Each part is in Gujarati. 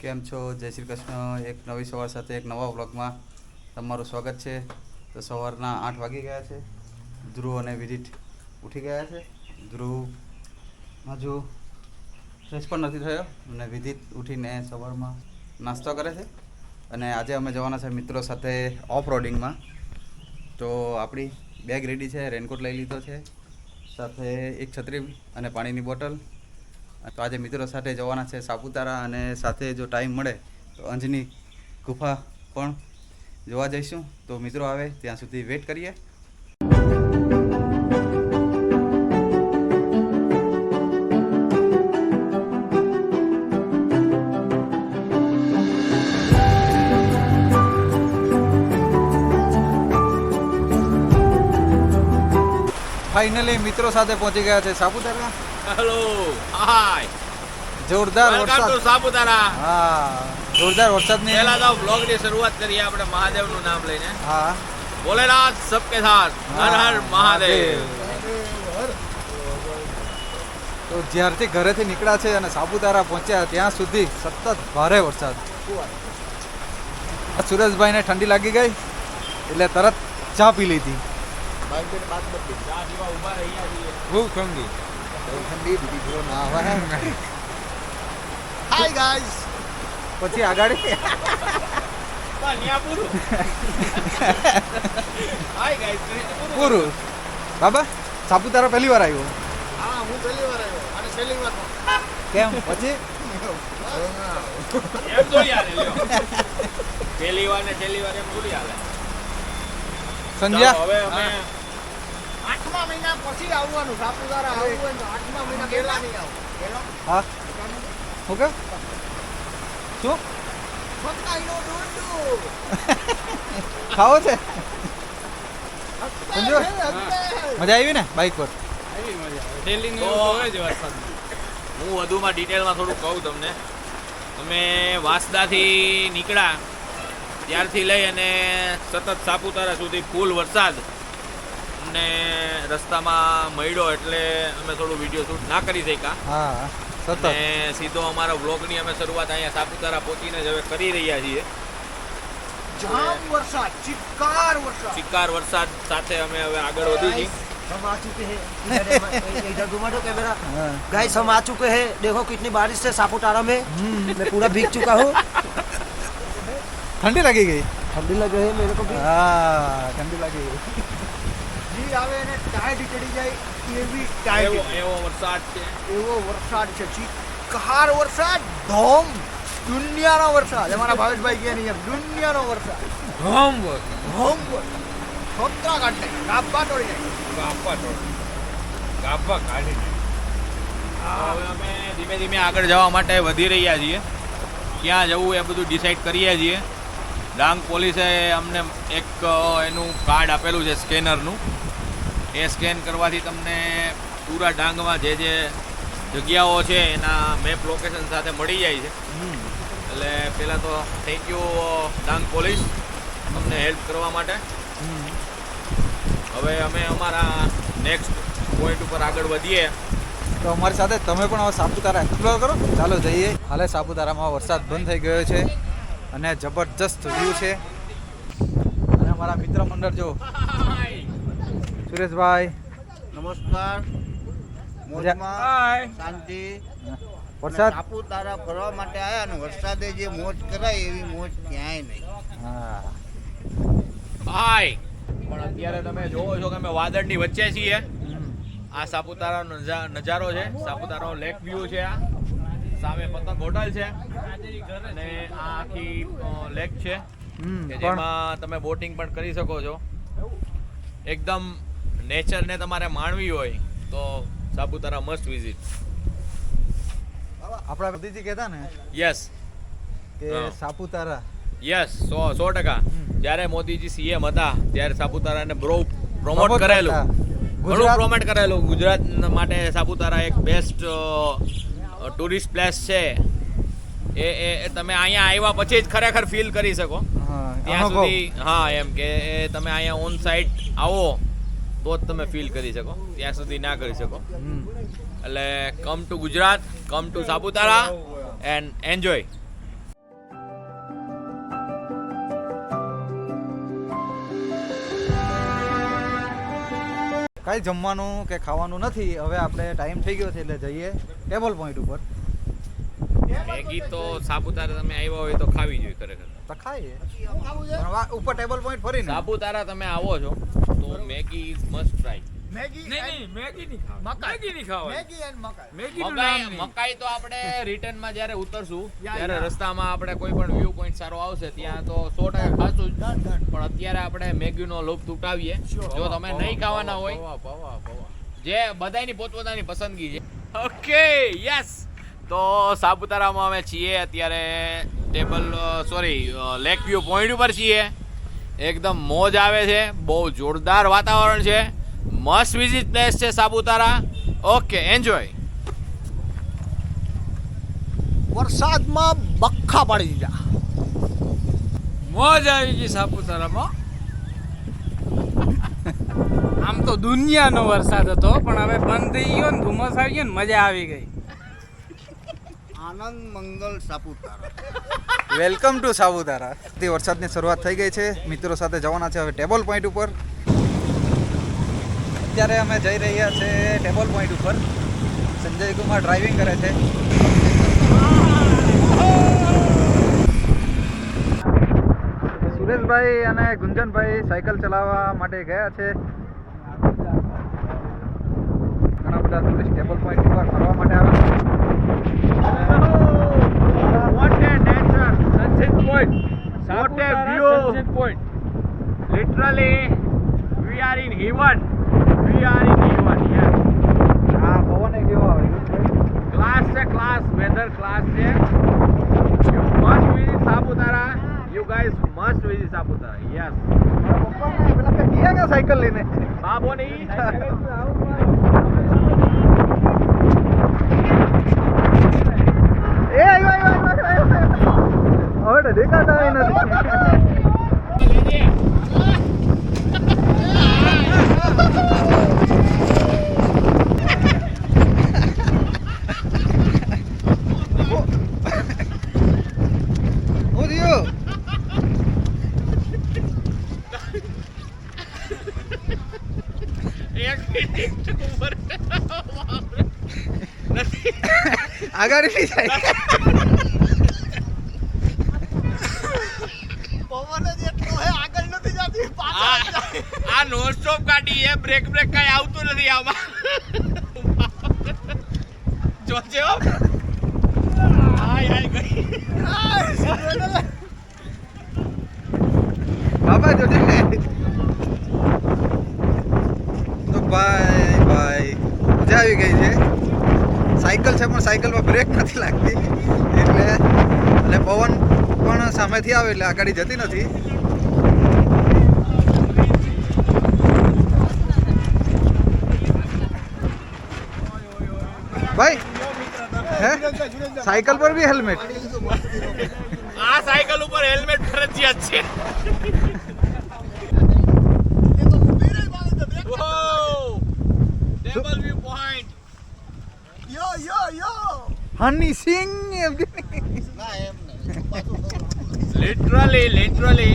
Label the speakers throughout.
Speaker 1: કેમ છો? જય શ્રી કૃષ્ણ. એક નવી સવાર સાથે એક નવા વ્લોગમાં તમારું સ્વાગત છે. તો સવારના આઠ વાગી ગયા છે. ધ્રુવ અને વિદિત ઉઠી ગયા છે. ધ્રુવ હજુ ફ્રેશ પણ નથી થયો અને વિદિત ઉઠીને સવારમાં નાસ્તો કરે છે. અને આજે અમે જવાના છે મિત્રો સાથે ઓફ રોડિંગમાં તો આપણી બેગ રેડી છે. રેનકોટ લઈ લીધો છે. સાથે એક છત્રી અને પાણીની બોટલ તો આજે મિત્રો સાથે જવાના છે સાપુતારા અને સાથે જો ટાઈમ મળે તો અંજની ગુફા પણ જોવા જઈશું. તો મિત્રો આવે, ત્યાં સુધી વેટ કરીએ. ફાઇનલી મિત્રો સાથે પહોંચી ગયા છે સાપુતારા.
Speaker 2: હેલો હાય
Speaker 1: જોરદાર
Speaker 2: ટુ
Speaker 1: વરસાદ.
Speaker 2: સાપુતારા.
Speaker 1: હા. જોરદાર વરસાદની
Speaker 2: પહેલા તો બ્લોગની શરૂઆત કરીએ આપણે મહાદેવનું નામ લઈને.
Speaker 1: હા.
Speaker 2: ભોલેનાથ સબકે સાથ. હર હર મહાદેવ.
Speaker 1: તો જ્યારથી ઘરેથી નીકળ્યા છે અને સાપુતારા પહોંચ્યા ત્યાં સુધી સતત ભારે વરસાદ. સુરેશભાઈને ઠંડી લાગી ગઈ એટલે તરત ચા પી લીધી.
Speaker 2: ચા પીવા ઊભા રહ્યા છીએ.
Speaker 1: બહુ ઠંડી ઠંડી દીદી જો ના આવે
Speaker 2: હાય ગાઈઝ
Speaker 1: પછી આગળ?
Speaker 2: પૂરું.
Speaker 1: બાબા સાપુતારા પહેલી વાર આવ્યો.
Speaker 2: હા હું પહેલી વાર આવ્યો. અને છેલ્લી વાર
Speaker 1: કેમ? પછી?
Speaker 2: એમ થોડી હાલે પહેલી વાર ને વાર એમ થોડી હાલે.
Speaker 1: સંજ્યા
Speaker 2: હવે અમે આઠમા મહિના પછી આવવાનું. સાપુતારા આવવું તો આઠમા મહિના પહેલા નહીં આવું.
Speaker 1: હા. શું કે? શું? ખાવો છે? સંજુ
Speaker 2: હા.
Speaker 1: મજા આવી ને બાઇક પર?
Speaker 2: હું વધુમાં ડિટેલમાં થોડું કહું તમને. અમે વાંસદાથી નીકળ્યા. ત્યારથી લઈ અને સતત સાપુતારા સુધી ફૂલ વરસાદ. અમને રસ્તામાં મળ્યો એટલે અમે થોડું વિડીયો શૂટ ના કરી શક્યા
Speaker 1: હા સતત
Speaker 2: અને સીધો અમારા વ્લોગની અમે શરૂઆત અહીંયા સાપુતારા પહોંચીને જ હવે કરી રહ્યા છીએ
Speaker 3: જામ વરસાદ ચિક્કાર વરસાદ
Speaker 2: ચિક્કાર વરસાદ સાથે અમે હવે આગળ વધી છીએ
Speaker 3: हम आ चुके हैं इधर इधर घुमा दो कैमरा
Speaker 1: હા.
Speaker 3: गाइस हम आ चुके हैं देखो कितनी बारिश है सापुतारा में मैं पूरा भीग चुका हूँ
Speaker 1: ઠંડી લાગી ગઈ
Speaker 3: ठंडी लगे है मेरे को भी
Speaker 1: હા ઠંડી લાગી ગઈ
Speaker 3: આવે અને ટાયર ચડી જાય એવી
Speaker 2: એવો એવો વરસાદ છે.
Speaker 3: એવો વરસાદ છે ચિક્કાર વરસાદ ધોમ. દુનિયાનો વરસાદ. અમારા ભાવેશભાઈ કહે નહીં દુનિયાનો વરસાદ. ધોમ ધોમ સોત્રા કાઢે ગાબ્બા તોડી જાય
Speaker 2: હવે અમે ધીમે ધીમે આગળ જવા માટે વધી રહ્યા છીએ ક્યાં જવું એ બધું ડિસાઈડ કરીએ છીએ ડાંગ પોલીસે અમને એક એનું કાર્ડ આપેલું છે સ્કેનરનું એ સ્કેન કરવાથી તમને પૂરા ડાંગમાં જે જે જગ્યાઓ છે એના મેપ લોકેશન સાથે મળી જાય છે. એટલે પહેલાં તો થેન્ક યુ ડાંગ પોલીસ અમને હેલ્પ કરવા માટે. હવે અમે અમારા નેક્સ્ટ પોઈન્ટ ઉપર આગળ વધીએ.
Speaker 1: તો અમારી સાથે તમે પણ હવે સાપુતારા એક્સપ્લોર કરો. ચાલો જઈએ. હાલે સાપુતારામાં વરસાદ બંધ થઈ ગયો છે અને જબરજસ્ત વ્યૂ છે. અને અમારા મિત્ર મંડળ જો સુરેશભાઈ.
Speaker 3: નમસ્કાર. શાંતિ.
Speaker 1: વરસાદ?
Speaker 3: સાપુતારા ફરવા માટે આયા ને વરસાદે જે મોજ કરાય એવી મોજ ક્યાંય નહીં.
Speaker 1: હા.
Speaker 2: હાય પણ અત્યારે તમે જોવો છો કે અમે વાદળની વચ્ચે છીએ. આ સાપુતારાનો નજા- નજારો છે. સાપુતારાનો લેક વ્યૂ છે આ. સામે પતંગ હોટલ છે. અને આ આખી લેક છે. જેમાં તમે બોટિંગ પણ કરી શકો છો. એકદમ નેચરને તમારે માણવી હોય તો સાપુતારા મસ્ટ વિઝિટ
Speaker 1: આપણા મોદીજી કહેતા ને
Speaker 2: યસ
Speaker 1: કે સાપુતારા.
Speaker 2: યસ સો સો ટકા. જ્યારે મોદીજી સીએમ હતા ત્યારે સાપુતારાને બ્રો પ્રમોટ કરેલું. ઘણું પ્રમોટ કરેલું. ગુજરાત માટે સાપુતારા એક બેસ્ટ ટુરિસ્ટ પ્લેસ છે. એ એ તમે અહીંયા આવ્યા પછી જ ખરેખર ફીલ કરી શકો. ત્યાં સુધી હા એમ કે તમે અહીંયા ઓન સાઇટ આવો. તો જ તમે ફીલ કરી શકો. ત્યાં સુધી ના કરી શકો. એટલે come to Gujarat come to Saputara and enjoy
Speaker 1: કાંઈ જમવાનું કે ખાવાનું નથી હવે આપણે ટાઈમ થઈ ગયો છે એટલે જઈએ ટેબલ પોઈન્ટ ઉપર.
Speaker 2: મેગી તો સાપુતારા તમે આવ્યા હોય તો ખાવી જોઈએ ખરેખર.
Speaker 1: તો ખાઈએ. ઉપર ટેબલ પોઈન્ટ ફરીને.
Speaker 2: સાપુતારા તમે આવો છો તો Maggi is must try
Speaker 1: Maggi
Speaker 4: નહીં નહીં મેગી નહીં
Speaker 1: મકાઈ.
Speaker 4: નહીં ખાવા
Speaker 1: મેગી એન્ડ મકાઈ.
Speaker 4: મેગીનું
Speaker 2: મકાઈ મકાઈ તો આપણે રિટર્નમાં જ્યારે ઉતરશું ત્યારે રસ્તામાં આપણે કોઈ પણ વ્યૂ પોઈન્ટ સારો આવશે ત્યાં તો સો ટકા ખાશું. પણ અત્યારે આપણે મેગીનો લોભ તૂટાવીએ. જો તમે નહીં ખાવાના હોય. જે બધાની પોતપોતાની પસંદગી છે. ઓકે યસ તો સાપુતારામાં અમે છીએ અત્યારે table sorry lake view point ઉપર છીએ. એકદમ મોજ આવે છે બહુ જોરદાર વાતાવરણ છે. મસ્ત વિઝિટ પ્લેસ છે સાપુતારા. ઓકે એન્જોય
Speaker 1: વરસાદમાં બખ્ખા પડી ગયા
Speaker 4: મોજ આવી ગઈ સાપુતારામાં. આમ તો દુનિયાનો વરસાદ હતો પણ હવે બંધ થઈ ગયો ને ધુમ્મસ આવી ગયો ને મજા આવી ગઈ.
Speaker 1: આનંદ મંગલ સાપુતારા. Welcome to Saputara. તે વરસાદની શરૂઆત થઈ ગઈ છે. મિત્રો સાથે જવાના છે હવે ટેબલ પોઈન્ટ ઉપર. અત્યારે અમે જઈ રહ્યા છે ટેબલ પોઈન્ટ ઉપર. સંજય કુમાર ડ્રાઇવિંગ કરે છે. સુરેશભાઈ અને ગુંજનભાઈ સાયકલ ચલાવવા માટે ગયા છે. ઘણા બધા ટુરિસ્ટ ટેબલ પોઈન્ટ ઉપર ફરવા માટે આવે છે.
Speaker 2: What a view!
Speaker 4: Sunset
Speaker 2: Literally, we are in heaven. We are in heaven. Yes.
Speaker 1: આ પવન એ કેવો આવે
Speaker 2: Class છે class, weather class છે. You must visit Saputara. You guys must visit Saputara. Yes.
Speaker 1: પેલા કે ગયા કે સાયકલ લઈને
Speaker 2: બાબોની
Speaker 1: એ આવ્યો આવ્યો આવ્યો, આવ્યો હવે તો દેખાતા નથી હું થયું
Speaker 2: એક મિનિટ ઉપર નથી
Speaker 1: આગળ નહીં જાય પવન જ એટલો હે આગળ નથી જતી
Speaker 2: આ આ નોન સ્ટોપ ગાડી છે બ્રેક બ્રેક કઈ આવતું નથી આમાં. જોજે. હાય હાય ગઈ.
Speaker 1: બાબા જોજે તો ભાઈ ભાઈ, મજા આવી ગઈ છે. સાયકલ છે, પણ સાયકલમાં બ્રેક નથી લાગતી. એટલે, અને પવન પણ સામેથી આવે, એટલે આગળ જતી નથી. ભાઈ? હે? સાયકલ પર બી હેલ્મેટ?
Speaker 2: આ સાયકલ ઉપર હેલ્મેટ ફરજિયાત છે. Table view
Speaker 1: yo yo yo Honey Singh
Speaker 2: literally literally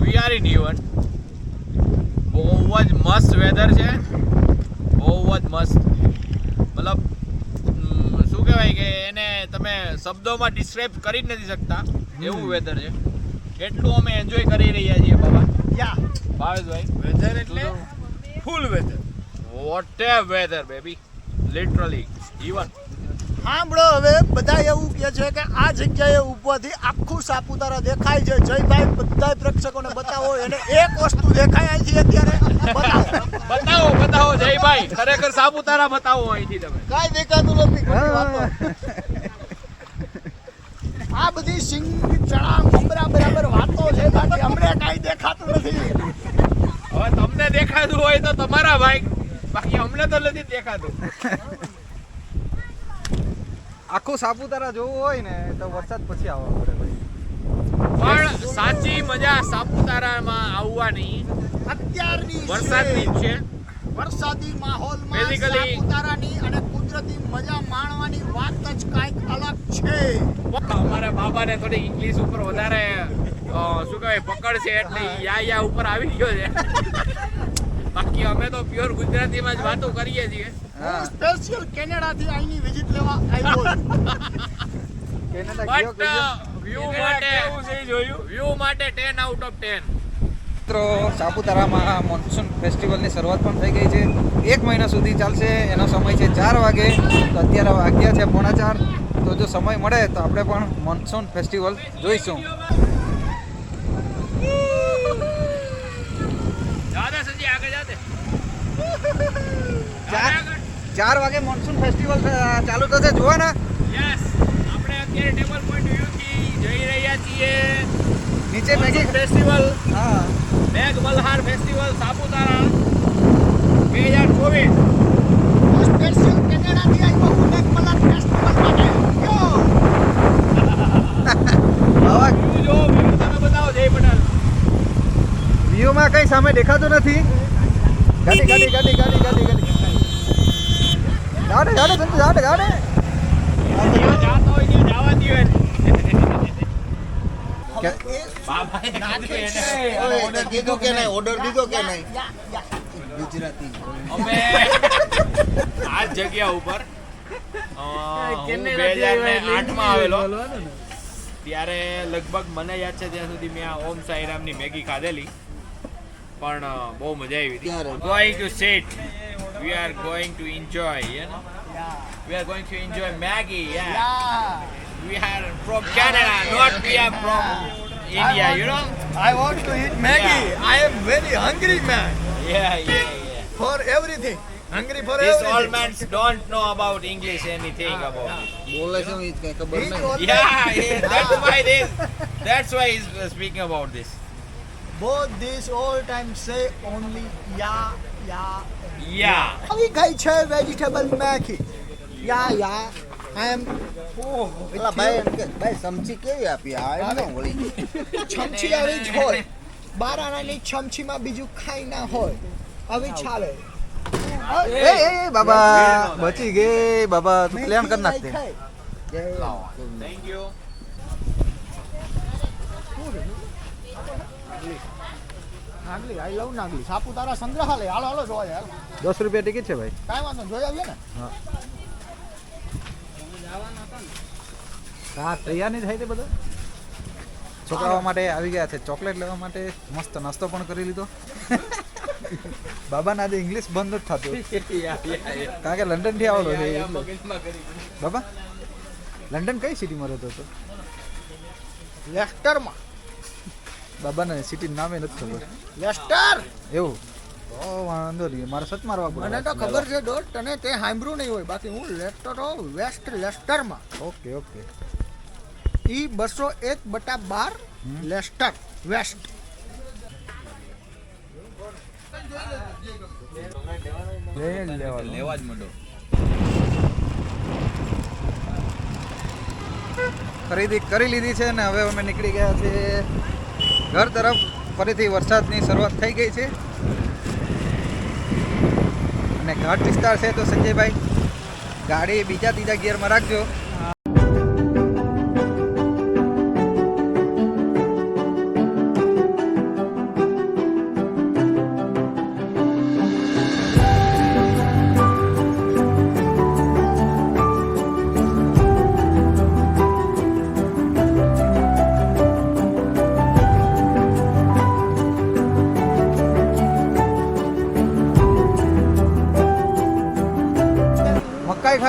Speaker 2: we are in even બહુ જ મસ્ત વેધર છે. બહુ જ મસ્ત. મતલબ કહેવાય કે એને તમે શબ્દોમાં ડિસ્ક્રાઇબ કરી જ નથી શકતા. એવું વેધર છે. એટલું અમે એન્જોય કરી રહ્યા છીએ બાબા.
Speaker 1: યા.
Speaker 2: ભાવેશભાઈ
Speaker 4: વેધર એટલે full weather
Speaker 2: what a weather baby literally even
Speaker 5: સાંભળો હવે બધા એવું કહે છે કે આ જગ્યાએ ઊભવાથી આખું સાપુતારા દેખાય છે. જયભાઈ બધા પ્રેક્ષકોને બતાવો એને એક વસ્તુ દેખાય અહીંથી અત્યારે. બતાવો.
Speaker 2: બતાવો બતાવો જયભાઈ. ખરેખર સાપુતારા બતાવો અહીંથી તમે.
Speaker 5: કાંઈ દેખાતું નથી આ બધી સિંગ ચણા મમરા બરાબર વાતો છે બાકી અમને કાંઈ દેખાતું નથી.
Speaker 2: હવે તમને દેખાતું હોય તો તમારા ભાઈ. બાકી અમને તો નથી દેખાતું.
Speaker 1: આખું સાપુતારા જોવું હોય ને તો વરસાદ પછી આવવા પડે
Speaker 2: પણ સાચી મજા સાપુતારામાં આવવાની.
Speaker 5: અત્યારની
Speaker 2: વરસાદની છે.
Speaker 5: વરસાદી માહોલમાં સાપુતારાની અને કુદરતી મજા માણવાની વાત જ કાંઈક અલગ છે.
Speaker 2: અમારા બાબાને થોડી ઇંગ્લિશ ઉપર વધારે શું કહેવાય પકડ છે એટલે યા યા ઉપર આવી ગયો છે. બાકી અમે તો પ્યોર ગુજરાતીમાં જ વાતો કરીએ છીએ.
Speaker 1: હા
Speaker 5: સ્પેશિયલ કેનેડાથી અહીંની વિઝિટ લેવા આવ્યો છું.
Speaker 1: કેનેડા ગયો
Speaker 2: વ્યૂ માટે જોયું? વ્યૂ માટે 10 આઉટ ઓફ 10
Speaker 1: મિત્રો સાપુતારામાં મોન્સૂન ફેસ્ટિવલની શરૂઆત પણ થઈ ગઈ છે. એક મહિના સુધી ચાલશે. એનો સમય છે ચાર વાગે. તો અત્યારે વાગ્યા છે પોણા ચાર. તો જો સમય મળે તો આપણે પણ મોન્સૂન ફેસ્ટિવલ જોઈશું
Speaker 2: જાદે સંજી આગળ જાતે
Speaker 1: ચાર ચાર વાગે મોન્સૂન ફેસ્ટિવલ ચાલુ થશે. જોવા ને.
Speaker 2: યસ આપણે અત્યારે ટેબલ પોઈન્ટ વ્યૂ જઈ રહ્યા છીએ.
Speaker 1: નીચે મેગી
Speaker 2: ફેસ્ટિવલ
Speaker 1: હા.
Speaker 2: મેઘ મલ્હાર ફેસ્ટિવલ સાપુતારા. બે હજાર ચોવીસ.
Speaker 5: સ્પેશિયલ કેનેડાથી આવ્યો હું એક ફેસ્ટિવલ માટે
Speaker 1: વ્યૂમાં કઈ સામે દેખાતું નથી? ગાડી ગાડી ગાડી ગાડી ગાડી ગાડી. ગાડે
Speaker 2: જ્યાં જાતો.
Speaker 3: ઓર્ડર દીધો કે નહીં? ઓર્ડર દીધો કે નહીં?
Speaker 2: અમે આ જગ્યા ઉપર હું બે હજાર ને આઠમાં આવેલો. ત્યારે લગભગ મને યાદ છે ત્યાં સુધી મેં આ ઓમ સાઈરામની મેગી ખાધેલી. પણ બહુ મજા આવી હતી. Going we are going to enjoy, you know. Yeah. We are going to enjoy Maggie, yeah. yeah. We are from Canada, not we are from India, you know.
Speaker 5: I want to eat Maggie. Yeah. I am very hungry man.
Speaker 2: Yeah, yeah, yeah.
Speaker 5: For everything. Hungry for
Speaker 2: this
Speaker 5: everything.
Speaker 2: old man don't know about English anything
Speaker 3: ah, about
Speaker 5: ah.
Speaker 3: yeah.
Speaker 5: know?
Speaker 2: Yeah, that's why this. That's why he's speaking about this.
Speaker 5: Both these all time say only yeah, yeah,
Speaker 2: Yeah.
Speaker 5: अभी गई छे वेजिटेबल मैखी या या आई एम ઓહ
Speaker 3: પેલા ભાઈ એમ કે ભાઈ ચમચી કેવી આપી આ એમ ન હોળી
Speaker 5: ચમચી આવી જ હોય બાર આનાની ચમચીમાં બીજું ખાઈ ના હોય આવી ચાલે
Speaker 1: એ એ બાબા બચી ગઈ બાબા તું પ્લાન કરી નાખ દે
Speaker 2: thank you
Speaker 5: નાગલી I love નાગલી. Saputara સંગ્રહાલય. હાલો હાલો જોવા જાય
Speaker 1: દસ રૂપિયા ટિકિટ છે ભાઈ.
Speaker 5: કાંઈ વાંધો જોઈ આવીએ ને.
Speaker 1: હા. તૈયાર નહીં થાય તે બધા? છોકરાઓ માટે આવી ગયા છે. ચોકલેટ લેવા માટે મસ્ત નાસ્તો પણ કરી લીધો. બાબાના આજે ઇંગ્લિશ બંધ જ થતું કારણ કે લંડનથી આવેલો છે બાબા લંડન કઈ સિટીમાં રહેતો હતો?
Speaker 5: લેસ્ટરમાં
Speaker 1: બાબાને સિટી નામે નથી ખબર.
Speaker 5: લેસ્ટર!
Speaker 1: એવું? તો વાંધો નહીં મારે સચ મારવા પડે.
Speaker 5: મને તો ખબર છે દોસ્ત તને તે સાંભળ્યું નહીં હોય. બાકી હું લેસ્ટર હોઉં વેસ્ટ લેસ્ટરમાં.
Speaker 1: Okay okay.
Speaker 5: ઈ બસો એક બટા બાર લેસ્ટર વેસ્ટ.
Speaker 2: લેવા જ માંડો.
Speaker 1: ખરીદી કરી લીધી છે ને હવે અમે નીકળી ગયા છે ઘર તરફ ફરીથી વરસાદની શરૂઆત થઈ ગઈ છે. અને ઘાટ વિસ્તાર છે તો સંજયભાઈ, ગાડી બીજા ત્રીજા ગિયરમાં રાખજો.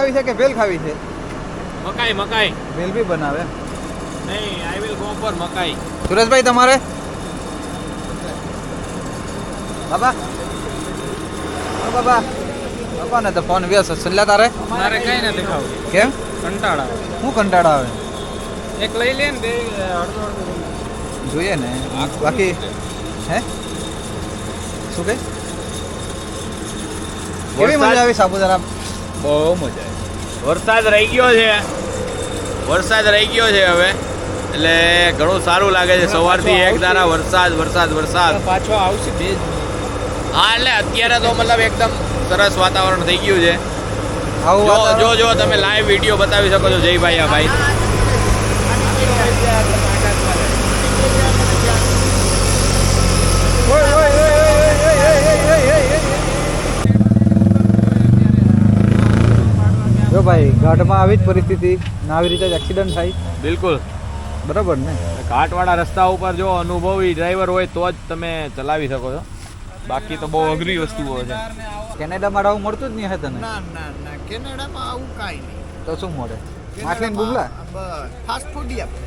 Speaker 1: ખાવી છે કે ભેલ ખાવી છે?
Speaker 2: મકાઈ મકાઈ.
Speaker 1: ભેલ બી બનાવે.
Speaker 2: નહીં આઈ વિલ ગો ફોર મકાઈ.
Speaker 1: સુરેશભાઈ તમારે? બાબા. બાબા. બાબા ને તો ફોન વ્યસ્ત છેલ્લા તારે?
Speaker 4: મારે કઈ નથી ખાવું.
Speaker 1: કેમ?
Speaker 4: કંટાળા
Speaker 1: શું કંટાળા આવે?
Speaker 4: એક લઈ લે ને બે અડધો અડધો
Speaker 1: જોઈએ ને. બાકી હે? શું કઈ કેવી મજા આવી સાપુતારા
Speaker 2: બહુ મજા આવી. વરસાદ રહી ગયો છે. વરસાદ રહી ગયો છે હવે. એટલે ઘણું સારું લાગે છે સવારથી એક ધારા વરસાદ વરસાદ વરસાદ.
Speaker 4: પાછો આવશે બે
Speaker 2: હા એટલે અત્યારે તો મતલબ એકદમ સરસ વાતાવરણ થઈ ગયું છે. જો જો તમે લાઈવ વીડિયો બતાવી શકો છો જયભાઈ આ ભાઈ.
Speaker 1: ભાઈ ઘાટમાં આવી જ પરિસ્થિતિ. ને આવી રીતે જ એક્સિડન્ટ થાય.
Speaker 2: બિલકુલ.
Speaker 1: બરાબર ને?
Speaker 2: ઘાટવાળા રસ્તા ઉપર જો અનુભવી ડ્રાઈવર હોય તો જ તમે ચલાવી શકો છો. બાકી તો બહુ અઘરી વસ્તુઓ છે.
Speaker 1: કેનેડામાં આવું મળતું જ નહીં હે તને?
Speaker 5: ના ના ના. કેનેડામાં આવું કાંઈ નહીં.
Speaker 1: તો શું મળે? માછલીને બુગલા
Speaker 5: બસ ફાસ્ટ ફૂડ આપે.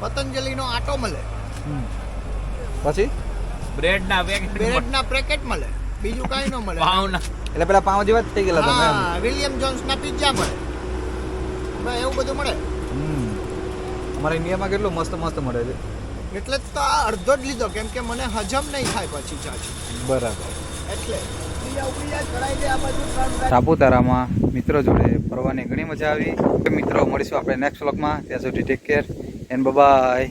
Speaker 5: પતંજલિનો આટો મળે.
Speaker 1: હમ. પછી?
Speaker 2: બ્રેડના પેકેટ
Speaker 5: બ્રેડના પેકેટ મળે. બીજું કાંઈ ન મળે.
Speaker 2: પાવના
Speaker 1: એટલે પેલા પાઉં જેવા જ થઈ ગયેલા તમે
Speaker 5: વિલિયમ જોન્સ ના પિઝા મળે. એવું બધું મળે.
Speaker 1: અમારા ઇન્ડિયામાં કેટલું મસ્ત મસ્ત મળે છે.
Speaker 5: એટલે તો આ અડધો જ લીધો કેમ કે મને હજમ નહીં થાય પછી ચાચ
Speaker 1: બરાબર.
Speaker 5: એટલે.
Speaker 1: સાપુતારામાં મિત્રો જોડે ફરવાની ઘણી મજા આવી. મિત્રો મળીશું આપણે નેક્સ્ટ વ્લોગમાં ત્યાં સુધી ટેક કેર એન્ડ બાય